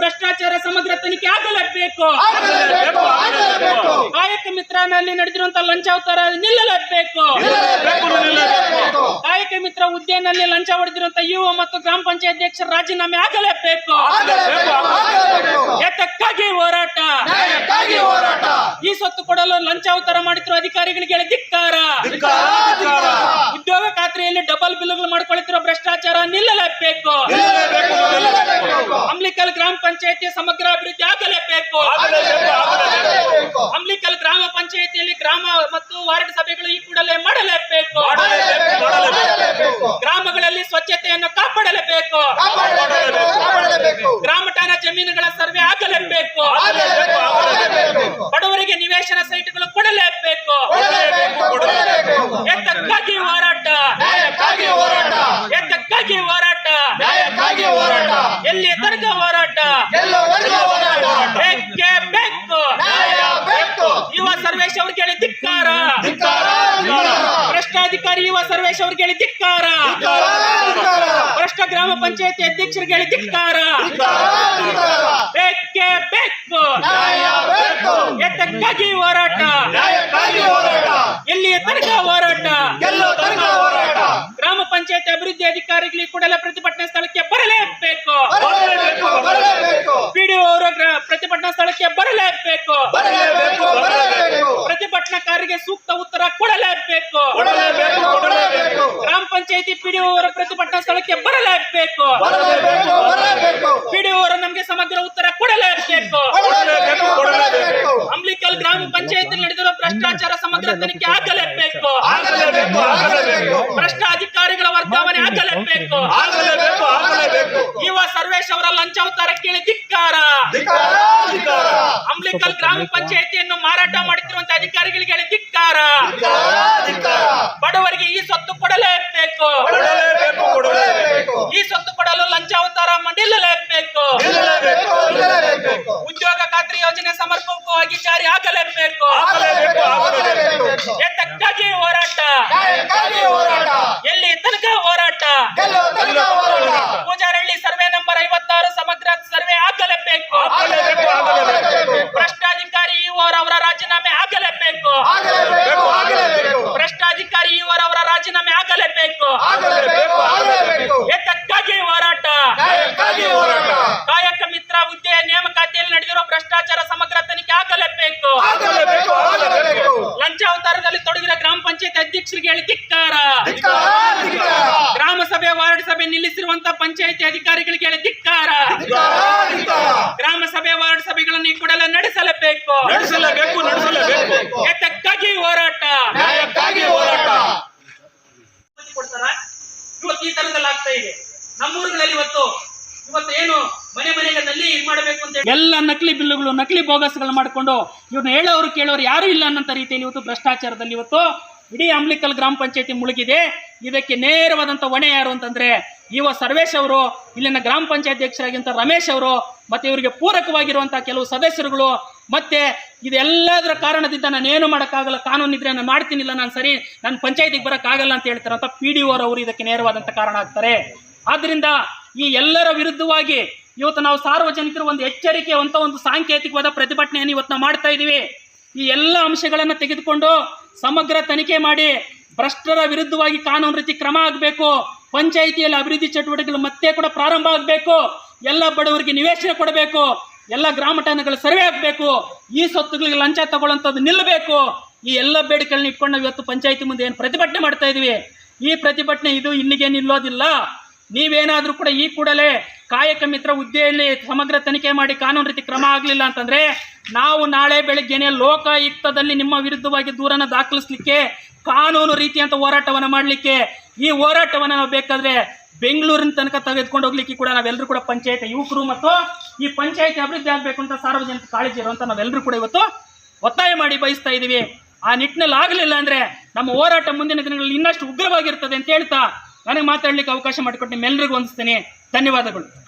ಭ್ರಷ್ಟಾಚಾರ ಸಮಗ್ರ ತನಿಖೆ ಆಗಲೇಬೇಕು ಆಗಲೇಬೇಕು ಕಾಯಕ ಮಿತ್ರನಲ್ಲಿ ನಡೆದಿರುವಂತಹ ಲಂಚಾವತಾರ ನಿಲ್ಲಲೇಬೇಕು ನಿಲ್ಲಲೇಬೇಕು. ಕಾಯಕ ಮಿತ್ರ ಹುದ್ದೆಯಲ್ಲಿ ಲಂಚ ಹೊಡೆದಿರುವಂತಹ ಯುವ ಮತ್ತು ಗ್ರಾಮ ಪಂಚಾಯತ್ ಅಧ್ಯಕ್ಷರ ರಾಜೀನಾಮೆ ಆಗಲೇಬೇಕು. ಎತ್ತಕ್ಕಾಗಿ ಹೋರಾಟ. ಈ ಸೊತ್ತು ಕೊಡಲು ಲಂಚಾವತಾರ ಮಾಡಿದ್ರು ಅಧಿಕಾರಿಗಳಿಗೆ ಧಿಕ್ಕಾರ. ಉದ್ಯೋಗ ಖಾತ್ರಿಯಲ್ಲಿ ಡಬಲ್ ಬಿಲ್ಗಳು ಮಾಡ್ಕೊಳ್ತಿರೋ ಭ್ರಷ್ಟಾಚಾರ ನಿಲ್ಲಲೇಬೇಕು. ಅಂಬ್ಲಿಕಲ್ ಗ್ರಾಮ ಪಂಚಾಯತಿ ಸಮಗ್ರ ಅಭಿವೃದ್ಧಿ ಆಗಲೇಬೇಕು. ಅಂಬ್ಲಿಕಲ್ ಗ್ರಾಮ ಪಂಚಾಯತಿಯಲ್ಲಿ ಗ್ರಾಮ ಮತ್ತು ವಾರ್ಡ್ ಸಭೆಗಳು ಈ ಕೂಡಲೇ ಮಾಡಲೇಬೇಕು. ಗ್ರಾಮಗಳಲ್ಲಿ ಸ್ವಚ್ಛತೆಯನ್ನು ಕಾಪಾಡಲೇಬೇಕು. ಗ್ರಾಮ ಠಾಣಾ ಜಮೀನುಗಳ ಸರ್ವೆ ಆಗಲೇಬೇಕು ಬಡವರಿಗೆ ನಿವೇಶನ ಸೈಟ್ಗಳು ಕೊಡಲೇಬೇಕು ಕೊಡಲೇಬೇಕು ಕೊಡಲೇಬೇಕು ಎತ್ತಕ್ಕಾಗಿ ಹೋರಾಟ ನ್ಯಾಯಕ್ಕಾಗಿ ಹೋರಾಟ ಎತ್ತಕ್ಕಾಗಿ ಹೋರಾಟ ನ್ಯಾಯಕ್ಕಾಗಿ ಹೋರಾಟ ಎಲ್ಲಿ ತನಕ ಹೋರಾಟ. ಎಲ್ಲವರೆಗೂ ಹೋರಾಟ. ಬೇಕೇ ಬೇಕು ನ್ಯಾಯ ಬೇಕು ಯುವ ಸರ್ವೇಶ್ ಅವ್ರು ಕೇಳಿ ಧಿಕ್ಕಾರ. ಭ್ರಷ್ಟಾಧಿಕಾರಿ ಯುವ ಸರ್ವೇಶ್ ಅವ್ರು ಕೇಳಿ ಧಿಕ್ಕಾರ. ಭ್ರಷ್ಟ ಗ್ರಾಮ ಪಂಚಾಯತಿ ಅಧ್ಯಕ್ಷರಿಗೆ ಹೇಳಿ ಧಿಕ್ಕಾರ. ಧಿಕ್ಕಾರ. ಧಿಕ್ಕಾರ. ಬೇಕು ನ್ಯಾಯ ಬೇಕು ಎತ್ತಕ್ಕಾಗಿ ಹೋರಾಟ. ಎಲ್ಲಿಯ ತನಕ ಹೋರಾಟ. ಎಲ್ಲೋ ತನಕ ಹೋರಾಟ. ಗ್ರಾಮ ಪಂಚಾಯತಿ ಅಭಿವೃದ್ಧಿ ಅಧಿಕಾರಿಗಳಿಗೆ ಕೂಡಲೇ ಪ್ರತಿಭಟನೆ ಸ್ಥಳಕ್ಕೆ ಬರಲೇಬೇಕು ಬರಲೇಬೇಕು ಬರಲೇಬೇಕು ಪಿಡಿಒ ಅವರ ಗ್ರ- ಪ್ರತಿಭಟನಾ ಸ್ಥಳಕ್ಕೆ ಬರಲೇಬೇಕು ಬರಲೇಬೇಕು. ಸೂಕ್ತ ಉತ್ತರ ಕೊಡಲೇಬೇಕು. ಕೊಡಲೇಬೇಕು ಕೊಡಲೇಬೇಕು. ಗ್ರಾಮ ಪಂಚಾಯತಿ ಪಿಡಿಒ ಅವರ ಪ್ರತಿಭಟನಾ ಸ್ಥಳಕ್ಕೆ ಬರಲೇಬೇಕು. ಬರಲೇಬೇಕು ಬರಲೇಬೇಕು. ಪಿಡಿಒ ಅವರು ನಮಗೆ ಸಮಗ್ರ ಉತ್ತರ ಕೊಡಲೇಬೇಕು. ಕೊಡಲೇಬೇಕು ಕೊಡಲೇಬೇಕು. ಅಂಬ್ಲಿಕಲ್ ಗ್ರಾಮ ಪಂಚಾಯತ್ ನಡೆದಿರುವ ಭ್ರಷ್ಟಾಚಾರ ಸಮಗ್ರ ತನಿಖೆ ಆಗಲೇಬೇಕು. ಆಗಲೇಬೇಕು ಆಗಲೇಬೇಕು. ಭ್ರಷ್ಟ ಅಧಿಕಾರಿಗಳ ವರ್ಗಾವಣೆ ಆಗಲೇಬೇಕು. ಆಗಲೇಬೇಕು ಆಗಲೇಬೇಕು. ಯುವ ಸರ್ವೇಶ್ ಅವರ ಲಂಚಾವತಾರ ಕೇಳಿ ಧಿಕ್ಕಾರ ಧಿಕ್ಕಾರ. ಧಿಕ್ಕಾರ. ಅಂಬ್ಲಿಕಲ್ ಗ್ರಾಮ ಪಂಚಾಯತಿಯನ್ನು ಮಾರಾಟ ಮಾಡುತ್ತಿರುವಂತಹ ಅಧಿಕಾರಿಗಳಿಗೆ ಹೇಳಿ ಧಿಕ್ಕಾರ. ಬಡವರಿಗೆ ಈ ಸೊತ್ತು ಕೊಡಲೇಬೇಕು. ಈ ಸೊತ್ತು ಕೊಡಲು ಲಂಚಾವತಾರ ನಿಲ್ಲಲೇಬೇಕು ಉದ್ಯೋಗ ಖಾತ್ರಿ ಯೋಜನೆ ಸಮರ್ಪಕವಾಗಿ ಜಾರಿ ಆಗಲೇಬೇಕು. ಎತ್ತಕ್ಕಾಗಿ ಹೋರಾಟ. ಎಲ್ಲಿ ತನಕ ಹೋರಾಟ ಎಲ್ಲೋ ತನಕ ಹೋರಾಟ ಪೂಜಾರಳ್ಳಿ ಸರ್ವೆ ನಂಬರ್ ಐವತ್ತಾರು ಸಮಗ್ರ ಸರ್ವೆ ಆಗಲೇಬೇಕು ಆಗಲೇಬೇಕು ಆಗಲೇಬೇಕು ಭ್ರಷ್ಟಾಧಿಕಾರಿ ಇವರ ಅವರ ರಾಜೀನಾಮೆ ಆಗಲೇಬೇಕು ಆಗಲೇಬೇಕು ಆಗಲೇಬೇಕು ಭ್ರಷ್ಟಾಧಿಕಾರಿ ಇವರವರ ರಾಜೀನಾಮೆ ಆಗಲೇಬೇಕು ಆಗಲೇಬೇಕು ಆಗಲೇಬೇಕು ಎತ್ತಕ್ಕಾಗಿ ಹೋರಾಟ ನ್ಯಾಯಕ್ಕಾಗಿ ಹೋರಾಟ ಕಾಯಕ ಮಿತ್ರ ಹುದ್ದೆಯ ನೇಮಕಾತಿಯಲ್ಲಿ ನಡೆದಿರುವ ಭ್ರಷ್ಟಾಚಾರ ಸಮಗ್ರ ತನಿಖೆ ಆಗಲೇಬೇಕು ಆಗಲೇಬೇಕು ಆಗಲೇಬೇಕು ಲಂಚಾವತಾರದಲ್ಲಿ ಗ್ರಾಮ ಪಂಚಾಯತ್ ಅಧ್ಯಕ್ಷರಿಗೆ ಹೇಳಿ ಧಿಕ್ಕಾರ. ಗ್ರಾಮ ಸಭೆ ವಾರ್ಡ್ ಸಭೆ ನಿಲ್ಲಿಸಿರುವಂತಹ ಪಂಚಾಯತಿ ಅಧಿಕಾರಿಗಳಿಗೆ ಹೇಳಿ ಧಿಕ್ಕಾರ. ಗ್ರಾಮ ಸಭೆ ವಾರ್ಡ್ ಸಭೆಗಳನ್ನು ಈ ಕೂಡಲೇ ನಡೆಸಲೇಬೇಕು. ನಡೆಸಲೇಬೇಕು ನಡೆಸಲೇಬೇಕು. ಎತ್ತಕ್ಕಾಗಿ ಹೋರಾಟ. ನ್ಯಾಯಕ್ಕಾಗಿ ಹೋರಾಟ. ಇವತ್ತು ಈ ತರದಲ್ಲಿ ಆಗ್ತಾ ಇದೆ. ನಮ್ಮೂರುಗಳಲ್ಲಿ ಇವತ್ತು ಇವತ್ತು ಏನು ಮನೆ ಮನೆಗೆ ನಲ್ಲಿ ಇದ್ ಮಾಡಬೇಕು ಅಂತ ಎಲ್ಲ ನಕಲಿ ಬಿಲ್ಲುಗಳು, ನಕಲಿ ಬೋಗಸ್ಗಳು ಮಾಡಿಕೊಂಡು ಇವ್ರನ್ನ ಹೇಳೋರು ಕೇಳೋರು ಯಾರು ಇಲ್ಲ ಅನ್ನೋಂಥ ರೀತಿಯಲ್ಲಿ ಇವತ್ತು ಭ್ರಷ್ಟಾಚಾರದಲ್ಲಿ ಇವತ್ತು ಇಡೀ ಅಂಬ್ಲಿಕಲ್ ಗ್ರಾಮ ಪಂಚಾಯತಿ ಮುಳುಗಿದೆ. ಇದಕ್ಕೆ ನೇರವಾದಂಥ ಹೊಣೆ ಯಾರು ಅಂತಂದ್ರೆ ಇವ ಸರ್ವೇಶ್ ಅವರು, ಇಲ್ಲಿನ ಗ್ರಾಮ ಪಂಚಾಯತ್ ಅಧ್ಯಕ್ಷರಾಗಿಂತ ರಮೇಶ್ ಅವರು, ಮತ್ತೆ ಇವರಿಗೆ ಪೂರಕವಾಗಿರುವಂಥ ಕೆಲವು ಸದಸ್ಯರುಗಳು, ಮತ್ತೆ ಇದೆಲ್ಲದರ ಕಾರಣದಿಂದ ನಾನು ಏನು ಮಾಡೋಕ್ಕಾಗಲ್ಲ, ಕಾನೂನು ಇದ್ರೆ ನಾನು ಮಾಡ್ತೀನಿಲ್ಲ, ನಾನು ಸರಿ, ನಾನು ಪಂಚಾಯತಿಗೆ ಬರೋಕ್ಕಾಗಲ್ಲ ಅಂತ ಹೇಳ್ತಾರೆ ಅಂತ ಪಿ ಡಿ ಅವರು ಇದಕ್ಕೆ ನೇರವಾದಂಥ ಕಾರಣ ಆಗ್ತಾರೆ. ಆದ್ರಿಂದ ಈ ಎಲ್ಲರ ವಿರುದ್ಧವಾಗಿ ಇವತ್ತು ನಾವು ಸಾರ್ವಜನಿಕರು ಒಂದು ಎಚ್ಚರಿಕೆ ಅಂತ ಒಂದು ಸಾಂಕೇತಿಕವಾದ ಪ್ರತಿಭಟನೆಯನ್ನು ಇವತ್ತು ನಾವು ಮಾಡ್ತಾ ಇದ್ದೀವಿ. ಈ ಎಲ್ಲ ಅಂಶಗಳನ್ನು ತೆಗೆದುಕೊಂಡು ಸಮಗ್ರ ತನಿಖೆ ಮಾಡಿ ಭ್ರಷ್ಟರ ವಿರುದ್ಧವಾಗಿ ಕಾನೂನು ರೀತಿ ಕ್ರಮ ಆಗಬೇಕು ಪಂಚಾಯಿತಿಯಲ್ಲಿ ಅಭಿವೃದ್ಧಿ ಚಟುವಟಿಕೆಗಳು ಮತ್ತೆ ಕೂಡ ಪ್ರಾರಂಭ ಆಗಬೇಕು. ಎಲ್ಲ ಬಡವರಿಗೆ ನಿವೇಶನ ಕೊಡಬೇಕು. ಎಲ್ಲ ಗ್ರಾಮ ಸರ್ವೆ ಆಗಬೇಕು. ಈ ಸ್ವತ್ತುಗಳಿಗೆ ಲಂಚ ತಗೊಳ್ಳೋಂಥದ್ದು ನಿಲ್ಲಬೇಕು. ಈ ಎಲ್ಲ ಬೇಡಿಕೆಗಳನ್ನ ಇಟ್ಕೊಂಡು ಇವತ್ತು ಪಂಚಾಯಿತಿ ಮುಂದೆ ಏನು ಪ್ರತಿಭಟನೆ ಮಾಡ್ತಾ ಇದ್ದೀವಿ. ಈ ಪ್ರತಿಭಟನೆ ಇದು ಇಲ್ಲಿಗೆ ನಿಲ್ಲೋದಿಲ್ಲ. ನೀವೇನಾದರೂ ಕೂಡ ಈ ಕೂಡಲೇ ಕಾಯಕ ಮಿತ್ರ ಹುದ್ದೆಯಲ್ಲಿ ಸಮಗ್ರ ತನಿಖೆ ಮಾಡಿ ಕಾನೂನು ರೀತಿ ಕ್ರಮ ಆಗಲಿಲ್ಲ ಅಂತಂದ್ರೆ ನಾವು ನಾಳೆ ಬೆಳಗ್ಗೆನೆ ಲೋಕಾಯುಕ್ತದಲ್ಲಿ ನಿಮ್ಮ ವಿರುದ್ಧವಾಗಿ ದೂರನ್ನು ದಾಖಲಿಸ್ಲಿಕ್ಕೆ ಕಾನೂನು ರೀತಿಯಂಥ ಹೋರಾಟವನ್ನು ಮಾಡಲಿಕ್ಕೆ ಈ ಹೋರಾಟವನ್ನು ನಾವು ಬೇಕಾದರೆ ಬೆಂಗಳೂರಿನ ತನಕ ತೆಗೆದುಕೊಂಡು ಹೋಗ್ಲಿಕ್ಕೆ ಕೂಡ ನಾವೆಲ್ಲರೂ ಕೂಡ ಪಂಚಾಯತ್ ಯುವಕರು ಮತ್ತು ಈ ಪಂಚಾಯತ್ ಅಭಿವೃದ್ಧಿ ಆಗಬೇಕು ಅಂತ ಸಾರ್ವಜನಿಕ ಕಾಳಜಿ ಇರುವಂತ ನಾವೆಲ್ಲರೂ ಕೂಡ ಇವತ್ತು ಒತ್ತಾಯ ಮಾಡಿ ಬಯಸ್ತಾ ಇದ್ದೀವಿ ಆ ನಿಟ್ಟಿನಲ್ಲಿ ಆಗಲಿಲ್ಲ ಅಂದ್ರೆ ನಮ್ಮ ಹೋರಾಟ ಮುಂದಿನ ದಿನಗಳಲ್ಲಿ ಇನ್ನಷ್ಟು ಉಗ್ರವಾಗಿರ್ತದೆ ಅಂತ ಹೇಳ್ತಾ ನನಗೆ ಮಾತಾಡ್ಲಿಕ್ಕೆ ಅವಕಾಶ ಮಾಡಿಕೊಟ್ಟು ನಿಮ್ಮೆಲ್ಲರಿಗೂ ಹೊಂದಿಸ್ತೇನೆ ಧನ್ಯವಾದಗಳು.